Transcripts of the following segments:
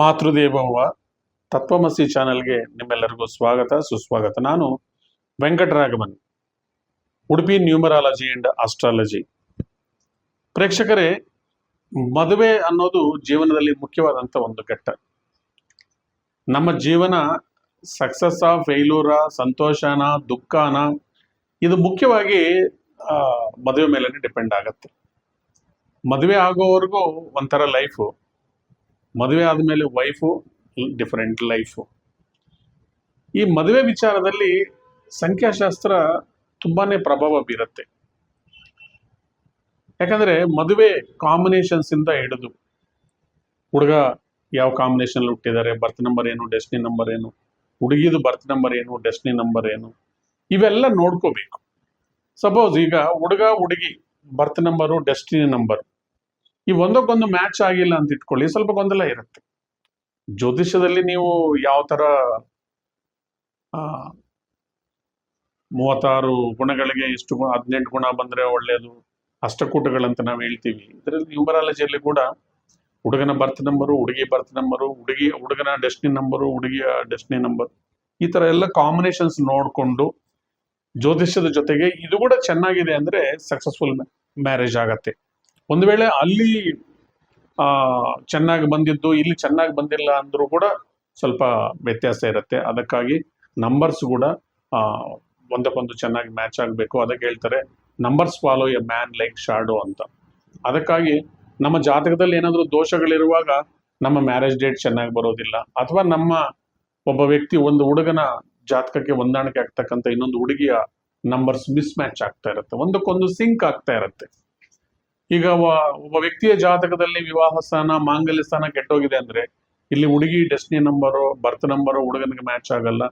ಮಾತೃದೇವವ್ವ ತತ್ವಮಸಿ ಚಾನೆಲ್ಗೆ ನಿಮ್ಮೆಲ್ಲರಿಗೂ ಸ್ವಾಗತ, ಸುಸ್ವಾಗತ. ನಾನು Venkataraghavan, Udupi numerology and astrology ಪ್ರೇಕ್ಷಕರೇ, ಮದುವೆ ಅನ್ನೋದು ಜೀವನದಲ್ಲಿ ಮುಖ್ಯವಾದಂಥ ಒಂದು ಘಟ್ಟ. ನಮ್ಮ ಜೀವನ ಸಕ್ಸಸ್ಸಾ ಫೇಲ್ಯೂರಾ ಸಂತೋಷನ, ದುಃಖನ, ಇದು ಮುಖ್ಯವಾಗಿ ಮದುವೆ ಮೇಲೇ ಡಿಪೆಂಡ್ ಆಗುತ್ತೆ. ಮದುವೆ ಆಗೋವರೆಗೂ ಒಂಥರ ಲೈಫು ಮದುವೆ ಆದಮೇಲೆ ವೈಫು ಡಿಫರೆಂಟ್ ಲೈಫು ಈ ಮದುವೆ ವಿಚಾರದಲ್ಲಿ ಸಂಖ್ಯಾಶಾಸ್ತ್ರ ತುಂಬಾನೇ ಪ್ರಭಾವ ಬೀರುತ್ತೆ. ಯಾಕಂದ್ರೆ ಮದುವೆ ಕಾಂಬಿನೇಷನ್ಸ್ ಇಂದ ಹಿಡಿದು ಹುಡುಗ ಯಾವ ಕಾಂಬಿನೇಷನ್ ಹುಟ್ಟಿದ್ದಾರೆ ಬರ್ತ್ ನಂಬರ್ ಏನು ಡೆಸ್ಟಿನಿ ನಂಬರ್ ಏನು, ಹುಡುಗಿದು ಬರ್ತ್ ನಂಬರ್ ಏನು ಡೆಸ್ಟಿನಿ ನಂಬರ್ ಏನು, ಇವೆಲ್ಲ ನೋಡ್ಕೋಬೇಕು. ಸಪೋಸ್ ಈಗ ಹುಡುಗ, ಹುಡುಗಿ ಬರ್ತ್ ನಂಬರು ಡೆಸ್ಟಿನಿ ನಂಬರ್ ಈ ಒಂದಕ್ಕೊಂದು ಮ್ಯಾಚ್ ಆಗಿಲ್ಲ ಅಂತ ಇಟ್ಕೊಳ್ಳಿ ಸ್ವಲ್ಪ ಗೊಂದಲ ಇರುತ್ತೆ. ಜ್ಯೋತಿಷ್ಯದಲ್ಲಿ ನೀವು ಯಾವ ಆ, ಮೂವತ್ತಾರು ಗುಣಗಳಿಗೆ ಇಷ್ಟು ಗುಣ ಹದಿನೆಂಟು ಗುಣ ಬಂದ್ರೆ ಒಳ್ಳೇದು ಅಷ್ಟಕೂಟಗಳಂತ ನಾವು ಹೇಳ್ತೀವಿ. ಇದರಲ್ಲಿ ನ್ಯೂಮರಾಲಜಿಯಲ್ಲಿ ಕೂಡ ಹುಡುಗನ ಬರ್ತ್ ನಂಬರು ಹುಡುಗಿ ಬರ್ತ್ ನಂಬರು ಹುಡುಗಿ ಹುಡುಗನ ಡೆಸ್ಟಿನಿ ನಂಬರು ಹುಡುಗಿಯ ಡೆಸ್ಟಿನಿ ನಂಬರ್ ಈ ತರ ಎಲ್ಲ ಕಾಂಬಿನೇಷನ್ಸ್ ನೋಡಿಕೊಂಡು ಜ್ಯೋತಿಷ್ಯದ ಜೊತೆಗೆ ಇದು ಕೂಡ ಚೆನ್ನಾಗಿದೆ ಅಂದ್ರೆ ಸಕ್ಸಸ್ಫುಲ್ ಮ್ಯಾರೇಜ್ ಆಗತ್ತೆ. ಒಂದು ವೇಳೆ ಅಲ್ಲಿ, ಆ, ಚೆನ್ನಾಗಿ ಬಂದಿದ್ದು, ಇಲ್ಲಿ ಚೆನ್ನಾಗಿ ಬಂದಿಲ್ಲ ಅಂದ್ರೂ ಕೂಡ ಸ್ವಲ್ಪ ವ್ಯತ್ಯಾಸ ಇರುತ್ತೆ. ಅದಕ್ಕಾಗಿ ನಂಬರ್ಸ್ ಕೂಡ ಒಂದಕ್ಕೊಂದು ಚೆನ್ನಾಗಿ ಮ್ಯಾಚ್ ಆಗಬೇಕು. ಅದಕ್ಕೆ ಹೇಳ್ತಾರೆ numbers follow a man like shadow ಅಂತ. ಅದಕ್ಕಾಗಿ ನಮ್ಮ ಜಾತಕದಲ್ಲಿ ಏನಾದರೂ ದೋಷಗಳಿರುವಾಗ ನಮ್ಮ ಮ್ಯಾರೇಜ್ ಡೇಟ್ ಚೆನ್ನಾಗಿ ಬರೋದಿಲ್ಲ. ಅಥವಾ ನಮ್ಮ ಒಬ್ಬ ವ್ಯಕ್ತಿ ಒಂದು ಹುಡುಗನ ಜಾತಕಕ್ಕೆ ಹೊಂದಾಣಿಕೆ ಆಗ್ತಕ್ಕಂಥ ಇನ್ನೊಂದು ಹುಡುಗಿಯ ನಂಬರ್ಸ್ ಮಿಸ್ ಮ್ಯಾಚ್ ಆಗ್ತಾ ಇರುತ್ತೆ. ಒಂದಕ್ಕೊಂದು ಸಿಂಕ್ ಆಗ್ತಾ ಇರುತ್ತೆ. ಈಗ ಒಬ್ಬ ವ್ಯಕ್ತಿಯ ಜಾತಕದಲ್ಲಿ ವಿವಾಹ ಸ್ಥಾನ, ಮಾಂಗಲ್ಯ ಸ್ಥಾನ ಕೆಟ್ಟೋಗಿದೆ ಅಂದ್ರೆ ಇಲ್ಲಿ ಹುಡುಗಿ ಡೆಸ್ಟಿನಿ ನಂಬರು ಬರ್ತ್ ನಂಬರು ಹುಡುಗನಿಗೆ ಮ್ಯಾಚ್ ಆಗಲ್ಲ.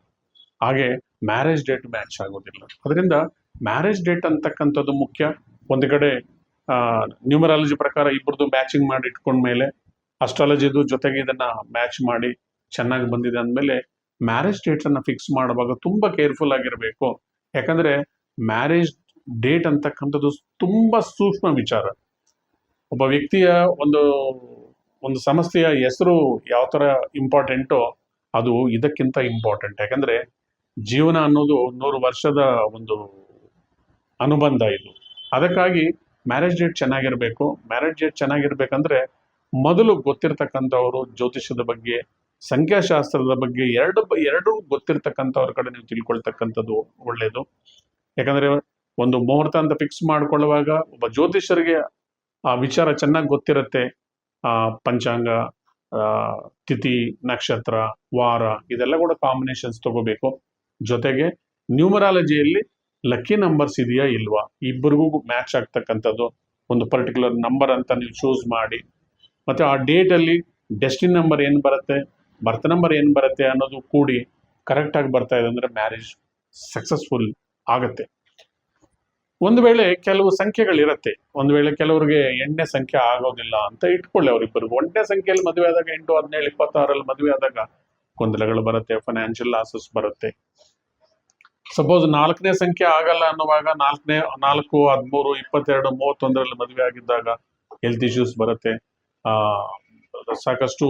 ಹಾಗೆ ಮ್ಯಾರೇಜ್ ಡೇಟ್ ಮ್ಯಾಚ್ ಆಗೋದಿಲ್ಲ. ಅದರಿಂದ ಮ್ಯಾರೇಜ್ ಡೇಟ್ ಅಂತಕ್ಕಂಥದ್ದು ಮುಖ್ಯ. ಒಂದು ಕಡೆ ನ್ಯೂಮರಾಲಜಿ ಪ್ರಕಾರ ಇಬ್ಬರದು ಮ್ಯಾಚಿಂಗ್ ಮಾಡಿ ಇಟ್ಕೊಂಡ್ಮೇಲೆ ಅಸ್ಟ್ರಾಲಜಿದು ಜೊತೆಗೆ ಇದನ್ನ ಮ್ಯಾಚ್ ಮಾಡಿ ಚೆನ್ನಾಗಿ ಬಂದಿದೆ ಅಂದಮೇಲೆ ಮ್ಯಾರೇಜ್ ಡೇಟ್ ಅನ್ನ ಫಿಕ್ಸ್ ಮಾಡುವಾಗ ತುಂಬಾ ಕೇರ್ಫುಲ್ ಆಗಿರಬೇಕು. ಯಾಕಂದ್ರೆ ಮ್ಯಾರೇಜ್ ಡೇಟ್ ಅಂತಕ್ಕಂಥದ್ದು ತುಂಬಾ ಸೂಕ್ಷ್ಮ ವಿಚಾರ. ಒಬ್ಬ ವ್ಯಕ್ತಿಯ ಒಂದು ಒಂದು ಸಂಸ್ಥೆಯ ಹೆಸರು ಯಾವ ಥರ ಇಂಪಾರ್ಟೆಂಟೋ ಅದು ಇದಕ್ಕಿಂತ ಇಂಪಾರ್ಟೆಂಟ್ ಯಾಕಂದ್ರೆ ಜೀವನ ಅನ್ನೋದು ನೂರು ವರ್ಷದ ಒಂದು ಅನುಬಂಧ ಇದು. ಅದಕ್ಕಾಗಿ ಮ್ಯಾರೇಜ್ ಡೇಟ್ ಚೆನ್ನಾಗಿರಬೇಕು. ಮ್ಯಾರೇಜ್ ಡೇಟ್ ಚೆನ್ನಾಗಿರ್ಬೇಕಂದ್ರೆ ಮೊದಲು ಗೊತ್ತಿರ್ತಕ್ಕಂಥವರು, ಜ್ಯೋತಿಷ್ಯದ ಬಗ್ಗೆ, ಸಂಖ್ಯಾಶಾಸ್ತ್ರದ ಬಗ್ಗೆ ಎರಡು ಎರಡು ಗೊತ್ತಿರ್ತಕ್ಕಂಥವ್ರ ಕಡೆ ನೀವು ತಿಳ್ಕೊಳ್ತಕ್ಕಂಥದ್ದು ಒಳ್ಳೆಯದು ಯಾಕಂದ್ರೆ ಒಂದು ಮುಹೂರ್ತ ಅಂತ ಫಿಕ್ಸ್ ಮಾಡ್ಕೊಳ್ಳುವಾಗ ಒಬ್ಬ ಜ್ಯೋತಿಷ್ಯರಿಗೆ ಆ ವಿಚಾರ ಚೆನ್ನಾಗಿ ಗೊತ್ತಿರುತ್ತೆ. ಆ ಪಂಚಾಂಗ ತಿಥಿ, ನಕ್ಷತ್ರ, ವಾರ ಇದೆಲ್ಲ ಕೂಡ ಕಾಂಬಿನೇಷನ್ಸ್ ತಗೋಬೇಕು. ಜೊತೆಗೆ ನ್ಯೂಮರಾಲಜಿಯಲ್ಲಿ ಲಕ್ಕಿ ನಂಬರ್ಸ್ ಇದೆಯಾ ಇಲ್ವಾ? ಇಬ್ಬರಿಗೂ ಮ್ಯಾಚ್ ಆಗ್ತಕ್ಕಂಥದ್ದು. ಒಂದು ಪರ್ಟಿಕ್ಯುಲರ್ ನಂಬರ್ ಅಂತ ನೀವು ಚೂಸ್ ಮಾಡಿ. ಮತ್ತೆ ಆ ಡೇಟ್ ಅಲ್ಲಿ ಡೆಸ್ಟಿನ್ ನಂಬರ್ ಏನು ಬರುತ್ತೆ ಬರ್ತ್ ನಂಬರ್ ಏನು ಬರುತ್ತೆ ಅನ್ನೋದು ಕೂಡಿ ಕರೆಕ್ಟಾಗಿ ಬರ್ತಾ ಇದೆ ಅಂದ್ರೆ ಮ್ಯಾರೇಜ್ ಸಕ್ಸಸ್ಫುಲ್ ಆಗತ್ತೆ. ಒಂದು ವೇಳೆ ಕೆಲವು ಸಂಖ್ಯೆಗಳಿರತ್ತೆ, ಒಂದು ವೇಳೆ ಕೆಲವರಿಗೆ ಎಣ್ಣೆ ಸಂಖ್ಯೆ ಆಗೋದಿಲ್ಲ ಅಂತ ಇಟ್ಕೊಳ್ಳಿ ಅವರಿಬ್ಬರಿಗೂ. ಒಂದನೇ ಸಂಖ್ಯೆಯಲ್ಲಿ ಮದುವೆ ಆದಾಗ ಎಂಟು, ಹದಿನೇಳು ಇಪ್ಪತ್ತಾರಲ್ಲಿ ಮದುವೆ ಆದಾಗ ಗೊಂದಲಗಳು ಬರುತ್ತೆ ಫೈನಾನ್ಷಿಯಲ್ ಲಾಸಸ್ ಬರುತ್ತೆ. ಸಪೋಸ್ ನಾಲ್ಕನೇ ಸಂಖ್ಯೆ ಆಗಲ್ಲ ಅನ್ನುವಾಗ ನಾಲ್ಕನೇ, ನಾಲ್ಕು, ಹದಿಮೂರು, ಇಪ್ಪತ್ತೆರಡು, ಮೂವತ್ತೊಂದರಲ್ಲಿ ಮದುವೆ ಆಗಿದ್ದಾಗ ಹೆಲ್ತ್ ಇಶ್ಯೂಸ್ ಬರುತ್ತೆ. ಸಾಕಷ್ಟು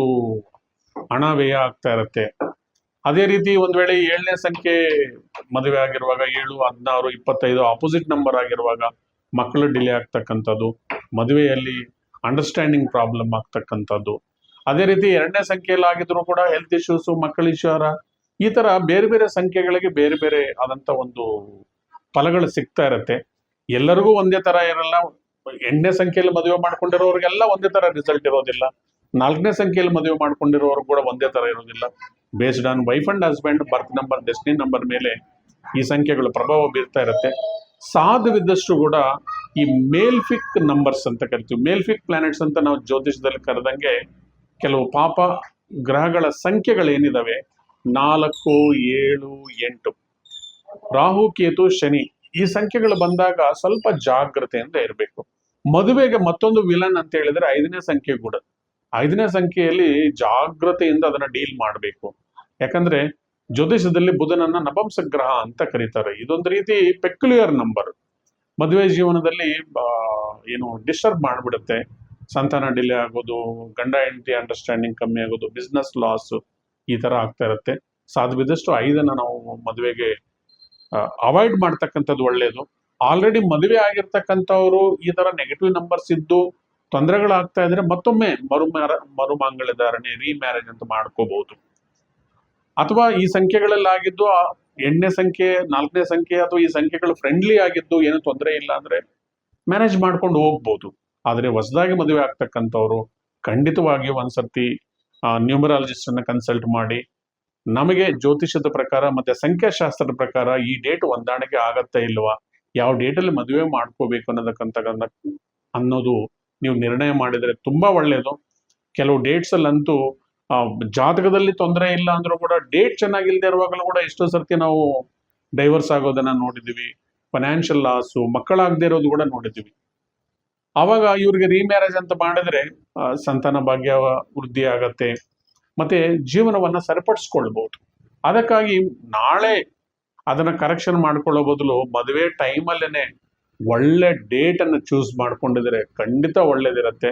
ಹಣ ವ್ಯಯ ಆಗ್ತಾ ಇರುತ್ತೆ. ಅದೇ ರೀತಿ ಒಂದ್ ವೇಳೆ ಏಳನೇ ಸಂಖ್ಯೆ ಮದುವೆ ಆಗಿರುವಾಗ ಏಳು, ಹದಿನಾರು, ಇಪ್ಪತ್ತೈದು ಆಪೋಸಿಟ್ ನಂಬರ್ ಆಗಿರುವಾಗ ಮಕ್ಕಳು ಡಿಲೇ ಆಗ್ತಕ್ಕಂಥದ್ದು, ಮದುವೆಯಲ್ಲಿ ಅಂಡರ್ಸ್ಟ್ಯಾಂಡಿಂಗ್ ಪ್ರಾಬ್ಲಮ್ ಆಗ್ತಕ್ಕಂಥದ್ದು. ಅದೇ ರೀತಿ ಎರಡನೇ ಸಂಖ್ಯೆಯಲ್ಲಿ ಆಗಿದ್ರು ಕೂಡ ಹೆಲ್ತ್ ಇಶ್ಯೂಸ್ ಮಕ್ಕಳ ಇಶ್ಯೂರ ಈ ತರ ಬೇರೆ ಬೇರೆ ಸಂಖ್ಯೆಗಳಿಗೆ ಬೇರೆ ಬೇರೆ ಆದಂತ ಒಂದು ಫಲಗಳು ಸಿಗ್ತಾ ಇರತ್ತೆ. ಎಲ್ಲರಿಗೂ ಒಂದೇ ತರ ಇರಲ್ಲ. ಎಂಟನೇ ಸಂಖ್ಯೆಯಲ್ಲಿ ಮದುವೆ ಮಾಡ್ಕೊಂಡಿರೋರಿಗೆಲ್ಲ ಒಂದೇ ತರ ರಿಸಲ್ಟ್ ಇರೋದಿಲ್ಲ. ನಾಲ್ಕನೇ ಸಂಖ್ಯೆಯಲ್ಲಿ ಮದುವೆ ಮಾಡ್ಕೊಂಡಿರೋರು ಕೂಡ ಒಂದೇ ತರ ಇರೋದಿಲ್ಲ. Based on wife and husband birth number destiny number ಮೇಲೆ ಈ ಸಂಖ್ಯೆಗಳು ಪ್ರಭಾವ ಬೀರ್ತಾ ಇರುತ್ತೆ. ಸಾಧ್ಯವಿದ್ದಷ್ಟು ಕೂಡ ಈ ಮೇಲ್ಫಿಕ್ ನಂಬರ್ಸ್ ಅಂತ ಕರಿತೀವಿ. ಮೇಲ್ಫಿಕ್ ಪ್ಲಾನೆಟ್ಸ್ ಅಂತ ನಾವು ಜ್ಯೋತಿಷದಲ್ಲಿ ಕರೆದಂಗೆ ಕೆಲವು ಪಾಪ ಗ್ರಹಗಳ ಸಂಖ್ಯೆಗಳೇನಿದ್ದಾವೆ ನಾಲ್ಕು, ಏಳು, ಎಂಟು. ರಾಹು, ಕೇತು, ಶನಿ ಈ ಸಂಖ್ಯೆಗಳು ಬಂದಾಗ ಸ್ವಲ್ಪ ಜಾಗ್ರತೆಯಿಂದ ಇರಬೇಕು. ಮದುವೆಗೆ ಮತ್ತೊಂದು ವಿಲನ್ ಅಂತ ಹೇಳಿದ್ರೆ ಐದನೇ ಸಂಖ್ಯೆ ಕೂಡ. ಐದನೇ ಸಂಖ್ಯೆಯಲ್ಲಿ ಜಾಗ್ರತೆಯಿಂದ ಅದನ್ನ ಡೀಲ್ ಮಾಡಬೇಕು. ಯಾಕಂದ್ರೆ ಜ್ಯೋತಿಷದಲ್ಲಿ ಬುಧನನ್ನ ನಪಂಸ ಗ್ರಹ ಅಂತ ಕರೀತಾರೆ. ಇದೊಂದು ರೀತಿ ಪೆಕ್ಯುಲಿಯರ್ ನಂಬರ್ ಮದುವೆ ಜೀವನದಲ್ಲಿ ಏನು ಡಿಸ್ಟರ್ಬ್ ಮಾಡಿಬಿಡುತ್ತೆ. ಸಂತಾನ ಡಿಲೇ ಆಗೋದು, ಗಂಡ ಹೆಂಡತಿ ಅಂಡರ್ಸ್ಟ್ಯಾಂಡಿಂಗ್ ಕಮ್ಮಿ ಆಗೋದು ಬಿಸ್ನೆಸ್ ಲಾಸ್ ಈ ತರ ಆಗ್ತಾ ಇರುತ್ತೆ. ಸಾಧ್ಯವಿದ್ದಷ್ಟು ಐದನ್ನ ನಾವು ಮದುವೆಗೆ ಅವಾಯ್ಡ್ ಮಾಡ್ತಕ್ಕಂಥದ್ದು ಒಳ್ಳೆಯದು ಆಲ್ರೆಡಿ ಮದುವೆ ಆಗಿರ್ತಕ್ಕಂಥವ್ರು ಈ ತರ ನೆಗೆಟಿವ್ ನಂಬರ್ಸ್ ಇದ್ದು ತೊಂದರೆಗಳಾಗ್ತಾ ಇದ್ರೆ ಮತ್ತೊಮ್ಮೆ ಮರು ಮರುಮಾಂಗಲ್ಯ ಧಾರಣೆ ರೀಮ್ಯಾರೇಜ್ ಅಂತ ಮಾಡ್ಕೋಬಹುದು. ಅಥವಾ ಈ ಸಂಖ್ಯೆಗಳಲ್ಲಿ ಆಗಿದ್ದು ಎಂಟನೇ ಸಂಖ್ಯೆ, ನಾಲ್ಕನೇ ಸಂಖ್ಯೆ ಅಥವಾ ಈ ಸಂಖ್ಯೆಗಳು ಫ್ರೆಂಡ್ಲಿ ಆಗಿದ್ದು ಏನು ತೊಂದರೆ ಇಲ್ಲ ಅಂದ್ರೆ ಮ್ಯಾನೇಜ್ ಮಾಡ್ಕೊಂಡು ಹೋಗ್ಬೋದು. ಆದರೆ ಹೊಸದಾಗಿ ಮದುವೆ ಆಗ್ತಕ್ಕಂಥವ್ರು ಖಂಡಿತವಾಗಿ ಒಂದ್ಸರ್ತಿ ನ್ಯೂಮರಾಲಜಿಸ್ಟ್ ಅನ್ನ ಕನ್ಸಲ್ಟ್ ಮಾಡಿ. ನಮಗೆ ಜ್ಯೋತಿಷದ ಪ್ರಕಾರ ಮತ್ತೆ ಸಂಖ್ಯಾಶಾಸ್ತ್ರದ ಪ್ರಕಾರ ಈ ಡೇಟ್ ಹೊಂದಾಣಿಕೆ ಆಗತ್ತೆ ಇಲ್ವಾ? ಯಾವ ಡೇಟಲ್ಲಿ ಮದುವೆ ಮಾಡ್ಕೋಬೇಕು ಅನ್ನೋದಕ್ಕಂತ ಅನ್ನೋದು ನೀವು ನಿರ್ಣಯ ಮಾಡಿದರೆ ತುಂಬಾ ಒಳ್ಳೆಯದು ಕೆಲವು ಡೇಟ್ಸ್ ಆ, ಜಾತಕದಲ್ಲಿ ತೊಂದರೆ ಇಲ್ಲ ಅಂದ್ರೂ ಕೂಡ ಡೇಟ್ ಚೆನ್ನಾಗಿಲ್ಲದೆ ಇರುವಾಗಲೂ ಕೂಡ ಎಷ್ಟೋ ಸರ್ತಿ ನಾವು ಡೈವರ್ಸ್ ಆಗೋದನ್ನ ನೋಡಿದ್ದೀವಿ ಫೈನಾನ್ಷಿಯಲ್ ಲಾಸು ಮಕ್ಕಳಾಗದೇ ಇರೋದು ಕೂಡ ನೋಡಿದ್ದೀವಿ ಅವಾಗ ಇವ್ರಿಗೆ ರೀಮ್ಯಾರೇಜ್ ಅಂತ ಮಾಡಿದ್ರೆ ಸಂತಾನ ಭಾಗ್ಯ ವೃದ್ಧಿ ಆಗತ್ತೆ. ಮತ್ತೆ ಜೀವನವನ್ನ ಸರಿಪಡಿಸ್ಕೊಳ್ಬಹುದು ಅದಕ್ಕಾಗಿ ನಾಳೆ ಅದನ್ನ ಕರೆಕ್ಷನ್ ಮಾಡ್ಕೊಳ್ಳೋ ಬದಲು ಮದುವೆ ಟೈಮಲ್ಲೇನೆ ಒಳ್ಳೆ ಡೇಟ್ ಅನ್ನು ಚೂಸ್ ಮಾಡ್ಕೊಂಡಿದ್ರೆ ಖಂಡಿತ ಒಳ್ಳೇದಿರತ್ತೆ.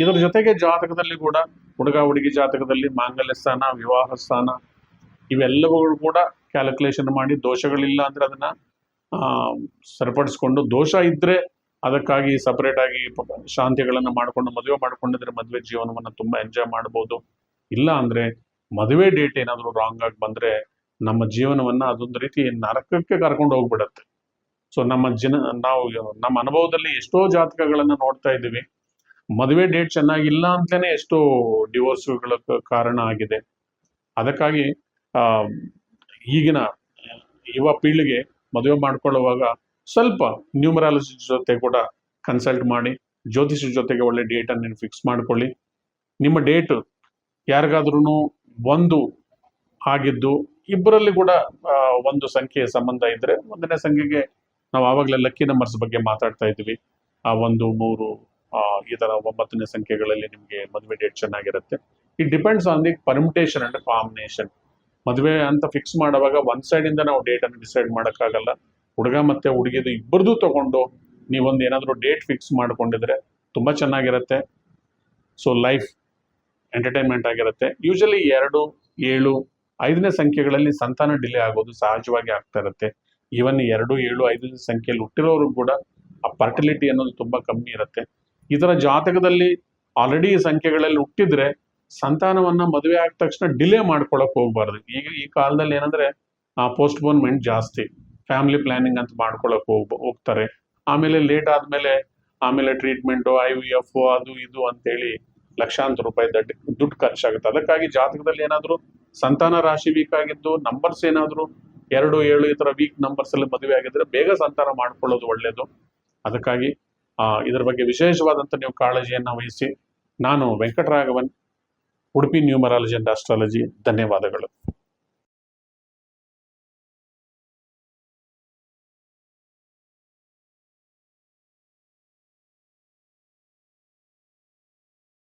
ಇದ್ರ ಜೊತೆಗೆ ಜಾತಕದಲ್ಲಿ ಕೂಡ ಹುಡುಗ, ಹುಡುಗಿ ಜಾತಕದಲ್ಲಿ ಮಾಂಗಲ್ಯ ಸ್ಥಾನ, ವಿವಾಹ ಸ್ಥಾನ, ಇವೆಲ್ಲವುಗಳು ಕೂಡ ಕ್ಯಾಲ್ಕುಲೇಷನ್ ಮಾಡಿ ದೋಷಗಳಿಲ್ಲ ಅಂದ್ರೆ ಅದನ್ನ ಸರಿಪಡಿಸ್ಕೊಂಡು ದೋಷ ಇದ್ರೆ ಅದಕ್ಕಾಗಿ ಸಪರೇಟ್ ಆಗಿ ಶಾಂತಿಗಳನ್ನು ಶಾಂತಿಗಳನ್ನ ಮಾಡ್ಕೊಂಡು, ಮದುವೆ ಮಾಡ್ಕೊಂಡಿದ್ರೆ ಮದುವೆ ಜೀವನವನ್ನ ತುಂಬಾ ಎಂಜಾಯ್ ಮಾಡ್ಬೋದು. ಇಲ್ಲ ಅಂದ್ರೆ ಮದುವೆ ಡೇಟ್ ಏನಾದರೂ ರಾಂಗ್ ಆಗಿ ಬಂದ್ರೆ ನಮ್ಮ ಜೀವನವನ್ನ ಅದೊಂದು ರೀತಿ ನರಕಕ್ಕೆ ಕರ್ಕೊಂಡು ಹೋಗ್ಬಿಡತ್ತೆ. ಸೊ ನಮ್ಮ ಜನ, ನಾವು, ನಮ್ಮ ಅನುಭವದಲ್ಲಿ ಎಷ್ಟೋ ಜಾತಕಗಳನ್ನು ನೋಡ್ತಾ ಇದ್ದೀವಿ. ಮದುವೆ ಡೇಟ್ ಚೆನ್ನಾಗಿಲ್ಲ ಅಂತಲೇ ಎಷ್ಟೋ ಡಿವೋರ್ಸ್ಗಳ ಕಾರಣ ಆಗಿದೆ. ಅದಕ್ಕಾಗಿ ಈಗಿನ ಯುವ ಪೀಳಿಗೆ ಮದುವೆ ಮಾಡ್ಕೊಳ್ಳುವಾಗ ಸ್ವಲ್ಪ ನ್ಯೂಮರಾಲಜಿ ಜೊತೆ ಕೂಡ ಕನ್ಸಲ್ಟ್ ಮಾಡಿ ಜ್ಯೋತಿಷ ಜೊತೆಗೆ ಒಳ್ಳೆ ಡೇಟನ್ನು ನೀವು ಫಿಕ್ಸ್ ಮಾಡ್ಕೊಳ್ಳಿ. ನಿಮ್ಮ ಡೇಟ್ ಯಾರಿಗಾದ್ರೂ ಒಂದು ಆಗಿದ್ದು, ಇಬ್ಬರಲ್ಲಿ ಕೂಡ ಒಂದು ಸಂಖ್ಯೆಯ ಸಂಬಂಧ ಇದ್ದರೆ ಒಂದನೇ ಸಂಖ್ಯೆಗೆ ನಾವು ಆವಾಗಲೇ ಲಕ್ಕಿ ನಂಬರ್ಸ್ ಬಗ್ಗೆ ಮಾತಾಡ್ತಾ ಇದ್ವಿ. ಆ ಒಂದು, ಮೂರು ಈ ತರ ಒಂಬತ್ತನೇ ಸಂಖ್ಯೆಗಳಲ್ಲಿ ನಿಮಗೆ ಮದುವೆ ಡೇಟ್ ಚೆನ್ನಾಗಿರುತ್ತೆ. It depends on the permutation and combination ಮದುವೆ ಅಂತ ಫಿಕ್ಸ್ ಮಾಡುವಾಗ ಒಂದು ಸೈಡ್ ಇಂದ ನಾವು ಡೇಟ್ ಅನ್ನು ಡಿಸೈಡ್ ಮಾಡೋಕ್ಕಾಗಲ್ಲ. ಹುಡುಗ ಮತ್ತೆ ಹುಡುಗಿದು ಇಬ್ಬರದು ತಗೊಂಡು ನೀವೊಂದು ಏನಾದರೂ ಡೇಟ್ ಫಿಕ್ಸ್ ಮಾಡ್ಕೊಂಡಿದ್ರೆ ತುಂಬಾ ಚೆನ್ನಾಗಿರುತ್ತೆ. ಸೊ ಲೈಫ್ ಎಂಟರ್ಟೈನ್ಮೆಂಟ್ ಆಗಿರುತ್ತೆ. ಯೂಶಲಿ ಎರಡು, ಏಳು, ಐದನೇ ಸಂಖ್ಯೆಗಳಲ್ಲಿ ಸಂತಾನ ಡಿಲೇ ಆಗೋದು ಸಹಜವಾಗಿ ಆಗ್ತಾ ಇರುತ್ತೆ. ಈವನ್ ಎರಡು, ಏಳು, ಐದು ಸಂಖ್ಯೆಯಲ್ಲಿ ಹುಟ್ಟಿರೋರು ಕೂಡ ಆ ಫರ್ಟಿಲಿಟಿ ಅನ್ನೋದು ತುಂಬಾ ಕಮ್ಮಿ ಇರುತ್ತೆ. ಇದರ ಜಾತಕದಲ್ಲಿ ಆಲ್ರೆಡಿ ಸಂಖ್ಯೆಗಳಲ್ಲಿ ಹುಟ್ಟಿದ್ರೆ ಸಂತಾನವನ್ನ ಮದುವೆ ಆದ ತಕ್ಷಣ ಡಿಲೇ ಮಾಡ್ಕೊಳಕ್ ಹೋಗ್ಬಾರ್ದು. ಈಗ ಈ ಕಾಲದಲ್ಲಿ ಏನಂದ್ರೆ ಪೋಸ್ಟ್ಪೋನ್ಮೆಂಟ್ ಜಾಸ್ತಿ. ಫ್ಯಾಮಿಲಿ ಪ್ಲಾನಿಂಗ್ ಅಂತ ಮಾಡ್ಕೊಳಕ್ ಹೋಗ್, ಹೋಗ್ತಾರೆ. ಆಮೇಲೆ ಲೇಟ್ ಆದ್ಮೇಲೆ, ಆಮೇಲೆ ಟ್ರೀಟ್ಮೆಂಟು ಐ ವಿ ಎಫ್ ಅದು ಇದು ಅಂತೇಳಿ ಲಕ್ಷಾಂತರ ರೂಪಾಯಿ ದಡ್ಡ ದುಡ್ಡು ಖರ್ಚಾಗುತ್ತೆ. ಅದಕ್ಕಾಗಿ ಜಾತಕದಲ್ಲಿ ಏನಾದರೂ ಸಂತಾನ ರಾಶಿ ವೀಕ್ ಆಗಿದ್ದು ನಂಬರ್ಸ್ ಏನಾದರೂ ಎರಡು ಏಳು ಈ ತರ ವೀಕ್ ನಂಬರ್ಸ್ ಅಲ್ಲಿ ಮದುವೆ ಆಗಿದ್ರೆ ಬೇಗ ಸಂತಾನ ಮಾಡ್ಕೊಳ್ಳೋದು ಒಳ್ಳೆಯದು ಅದಕ್ಕಾಗಿ ಇದರ ಬಗ್ಗೆ ವಿಶೇಷವಾದಂಥ ನೀವು ಕಾಳಜಿಯನ್ನು ವಹಿಸಿ. ನಾನು Venkataraghavan, Udupi numerology and astrology ಧನ್ಯವಾದಗಳು.